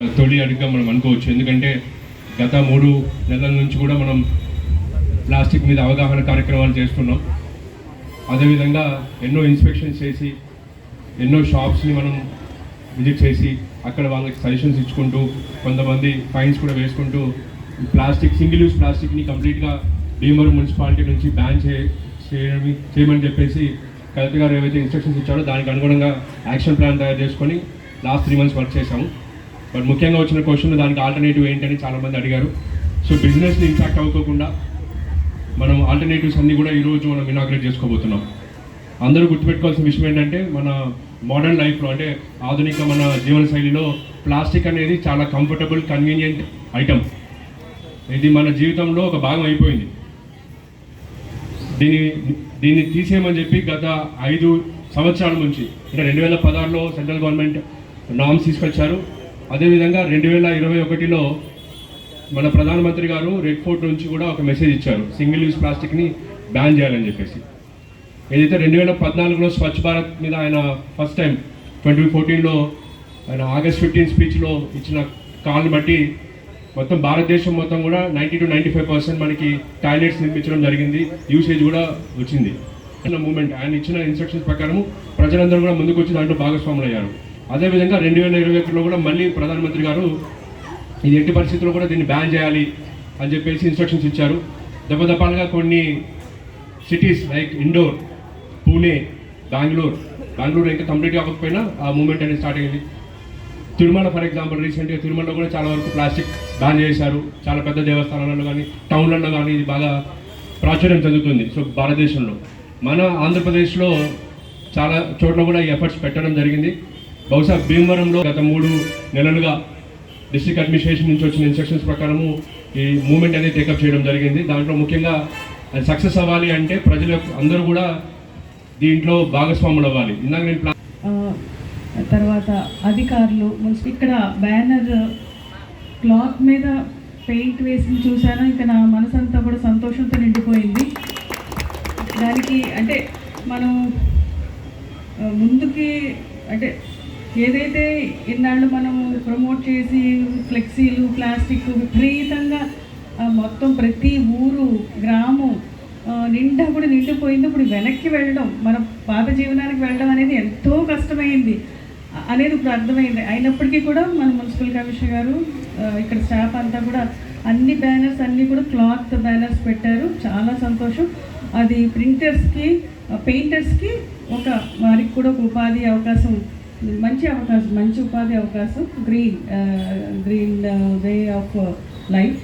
తొలి అడుగుగా మనం అనుకోవచ్చు. ఎందుకంటే గత మూడు నెలల నుంచి కూడా మనం ప్లాస్టిక్ మీద అవగాహన కార్యక్రమాలు చేస్తున్నాం. అదేవిధంగా ఎన్నో ఇన్స్పెక్షన్స్ చేసి ఎన్నో షాప్స్ని మనం విజిట్ చేసి అక్కడ వాళ్ళకి సజెషన్స్ ఇచ్చుకుంటూ కొంతమంది ఫైన్స్ కూడా వేసుకుంటూ ప్లాస్టిక్ సింగిల్ యూస్ ప్లాస్టిక్ని కంప్లీట్గా భీమవరం మున్సిపాలిటీ నుంచి బ్యాన్ చే చేయమని చెప్పేసి కలెక్టర్ గారు ఏవైతే ఇన్స్ట్రక్షన్స్ ఇచ్చారో దానికి అనుగుణంగా యాక్షన్ ప్లాన్ తయారు చేసుకొని లాస్ట్ త్రీ మంత్స్ వర్క్ చేశాము. బట్ ముఖ్యంగా వచ్చిన క్వశ్చన్ దానికి ఆల్టర్నేటివ్ ఏంటని చాలామంది అడిగారు. సో బిజినెస్ని ఇంపాక్ట్ అవ్వకుండా మనం ఆల్టర్నేటివ్స్ అన్నీ కూడా ఈరోజు మనం ఇనాగ్రేట్ చేసుకోబోతున్నాం. అందరూ గుర్తుపెట్టుకోవాల్సిన విషయం ఏంటంటే మన మోడర్న్ లైఫ్లో అంటే ఆధునిక మన జీవన శైలిలో ప్లాస్టిక్ అనేది చాలా కంఫర్టబుల్ కన్వీనియంట్ ఐటమ్ ఇది మన జీవితంలో ఒక భాగం అయిపోయింది. దీన్ని దీన్ని తీసేయమని చెప్పి గత ఐదు సంవత్సరాల నుంచి అంటే రెండు వేల పదహారులో సెంట్రల్ గవర్నమెంట్ నామ్స్ తీసుకొచ్చారు. అదేవిధంగా రెండు వేల ఇరవై ఒకటిలో మన ప్రధానమంత్రి గారు రెడ్ ఫోర్ట్ నుంచి కూడా ఒక మెసేజ్ ఇచ్చారు. సింగిల్ యూజ్ ప్లాస్టిక్ని బ్యాన్ చేయాలని చెప్పేసి. ఏదైతే రెండు వేల పద్నాలుగులో స్వచ్ఛ భారత్ మీద ఆయన ఫస్ట్ టైం ట్వంటీ ఫోర్టీన్లో ఆయన ఆగస్ట్ ఫిఫ్టీన్ స్పీచ్లో ఇచ్చిన కాల్ని బట్టి మొత్తం భారతదేశం మొత్తం కూడా ninety two ninety five percent మనకి టాయిలెట్స్ నిర్మించడం జరిగింది. యూసేజ్ కూడా వచ్చింది. మూమెంట్ ఆయన ఇచ్చిన ఇన్స్ట్రక్షన్స్ ప్రకారం ప్రజలందరూ కూడా ముందుకు వచ్చి దాంట్లో భాగస్వాములు అయ్యారు అదేవిధంగా రెండు వేల ఇరవై ఒకటిలో కూడా మళ్ళీ ప్రధానమంత్రి గారు ఇది ఎట్టి పరిస్థితుల్లో కూడా దీన్ని బ్యాన్ చేయాలి అని చెప్పేసి ఇన్స్ట్రక్షన్స్ ఇచ్చారు. దెబ్బదప్పాలుగా కొన్ని సిటీస్ లైక్ ఇండోర్ పూణే బెంగళూరు బెంగళూరు ఇంకా కంప్లీట్ కాకపోయినా ఆ మూమెంట్ అనేది స్టార్ట్ అయింది. తిరుమల ఫర్ ఎగ్జాంపుల్ రీసెంట్గా తిరుమలలో కూడా చాలా వరకు ప్లాస్టిక్ బ్యాన్ చేశారు. చాలా పెద్ద దేవస్థానాలలో కానీ టౌన్లలో కానీ ఇది బాగా ప్రాచుర్యం చెందుతుంది. సో భారతదేశంలో మన ఆంధ్రప్రదేశ్లో చాలా చోట్ల కూడా ఈ ఎఫర్ట్స్ పెట్టడం జరిగింది. బహుశా భీమవరంలో గత మూడు నెలలుగా డిస్ట్రిక్ట్ అడ్మినిస్ట్రేషన్ నుంచి వచ్చిన ఇన్స్ట్రక్షన్స్ ప్రకారము ఈ మూమెంట్ అనేది టేకప్ చేయడం జరిగింది. దాంట్లో ముఖ్యంగా అది సక్సెస్ అవ్వాలి అంటే ప్రజల అందరూ కూడా దీంట్లో భాగస్వాములు అవ్వాలి. ఇందాక నేను తర్వాత అధికారులు ఇక్కడ బ్యానర్ క్లాత్ మీద పెయింట్ వేసి చూశాను. ఇంకా నా మనసంతా కూడా సంతోషంతో నిండిపోయింది. దానికి అంటే మనం ముందుకి అంటే ఏదైతే ఇన్నాళ్ళు మనం ప్రమోట్ చేసి ఫ్లెక్సీలు ప్లాస్టిక్ విపరీతంగా మొత్తం ప్రతి ఊరు గ్రామం నిండా కూడా నిండిపోయింది. ఇప్పుడు వెనక్కి వెళ్ళడం మన పాత జీవనానికి వెళ్ళడం అనేది ఎంతో కష్టమైంది అనేది ఇప్పుడు అర్థమైంది. అయినప్పటికీ కూడా మన మున్సిపల్ కమిషనర్ గారు ఇక్కడ స్టాఫ్ అంతా కూడా అన్ని బ్యానర్స్ అన్నీ కూడా క్లాత్ బ్యానర్స్ పెట్టారు. చాలా సంతోషం. అది ప్రింటర్స్కి పెయింటర్స్కి ఒక వారికి కూడా ఒక ఉపాధి అవకాశం మంచి అవకాశం మంచి ఉపాధి అవకాశం green green way of life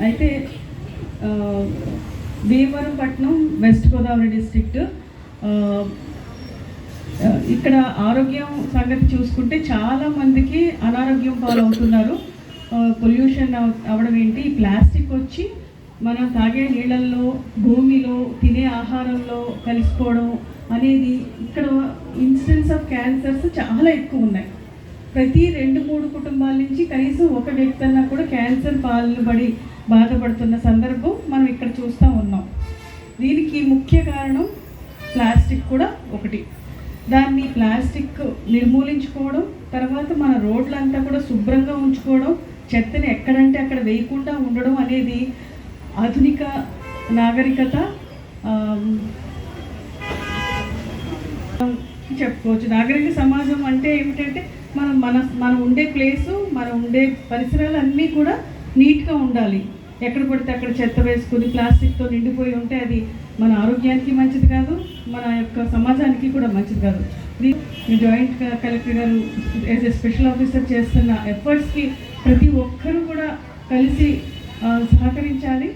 అయితే భీమవరం పట్నం వెస్ట్ గోదావరి డిస్ట్రిక్ట్ ఇక్కడ ఆరోగ్యం సంగతి చూసుకుంటే చాలా మందికి అనారోగ్యం పాలవుతున్నారు. Uh, పొల్యూషన్ అవడం ఏంటి? ప్లాస్టిక్ వచ్చి మనం తాగే నీళ్ళల్లో భూమిలో తినే ఆహారంలో కలిసిపోవడం అనేది ఇక్కడ ఇన్సిడెన్స్ ఆఫ్ క్యాన్సర్స్ చాలా ఎక్కువ ఉన్నాయి. ప్రతి రెండు మూడు కుటుంబాల నుంచి కనీసం ఒక వ్యక్తి అన్నా కూడా క్యాన్సర్ పాల్పడి బాధపడుతున్న సందర్భం మనం ఇక్కడ చూస్తూ ఉన్నాం. దీనికి ముఖ్య కారణం ప్లాస్టిక్ కూడా ఒకటి. దాన్ని ప్లాస్టిక్ నిర్మూలించుకోవడం తర్వాత మన రోడ్లంతా కూడా శుభ్రంగా ఉంచుకోవడం చెత్తని ఎక్కడంటే అక్కడ వేయకుండా ఉండడం అనేది ఆధునిక నాగరికత చెప్పుకోవచ్చు. నాగరిక సమాజం అంటే ఏమిటంటే మనం మన మనం ఉండే ప్లేసు మనం ఉండే పరిసరాలు అన్నీ కూడా నీట్గా ఉండాలి. ఎక్కడ పడితే అక్కడ చెత్త వేసుకుని ప్లాస్టిక్తో నిండిపోయి ఉంటే అది మన ఆరోగ్యానికి మంచిది కాదు మన యొక్క సమాజానికి కూడా మంచిది కాదు. ఇది జాయింట్ కలెక్టర్ గారు యాజ్ ఎ స్పెషల్ ఆఫీసర్ చేస్తున్న ఎఫర్ట్స్కి ప్రతి ఒక్కరూ కూడా కలిసి సహకరించాలి.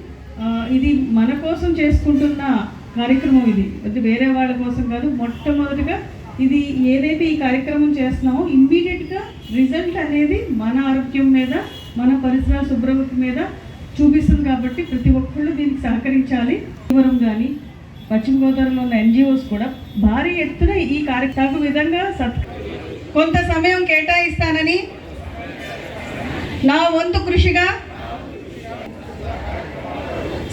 ఇది మన కోసం చేసుకుంటున్న కార్యక్రమం ఇది. అది వేరే వాళ్ళ కోసం కాదు మొట్టమొదటిగా ఇది ఏదైతే ఈ కార్యక్రమం చేస్తున్నామో ఇమ్మీడియట్గా రిజల్ట్ అనేది మన ఆరోగ్యం మీద మన పరిసర శుభ్రత మీద చూపిస్తుంది కాబట్టి ప్రతి ఒక్కళ్ళు దీనికి సహకరించాలి. దూరం కానీ పశ్చిమ గోదావరిలో ఉన్న ఎన్జిఓస్ కూడా భారీ ఎత్తున ఈ కార్యక్రమ విధంగా సత్ కొంత సమయం కేటాయిస్తానని నా వంతు కృషిగా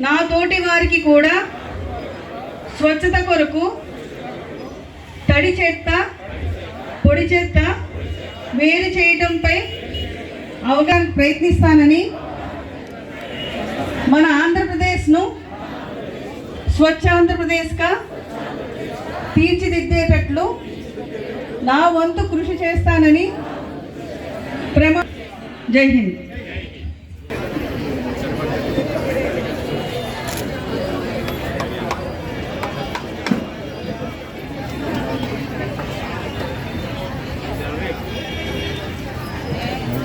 నా తోటి వారికి కూడా స్వచ్ఛత కొరకు తడి చెత్త పొడి చెత్త వేరు చేయటంపై అవగాహన ప్రయత్నిస్తానని మన ఆంధ్రప్రదేశ్ను స్వచ్ఛ ఆంధ్రప్రదేశ్గా తీర్చిదిద్దేటట్లు నా వంతు కృషి చేస్తానని ప్రమా జై హింద్.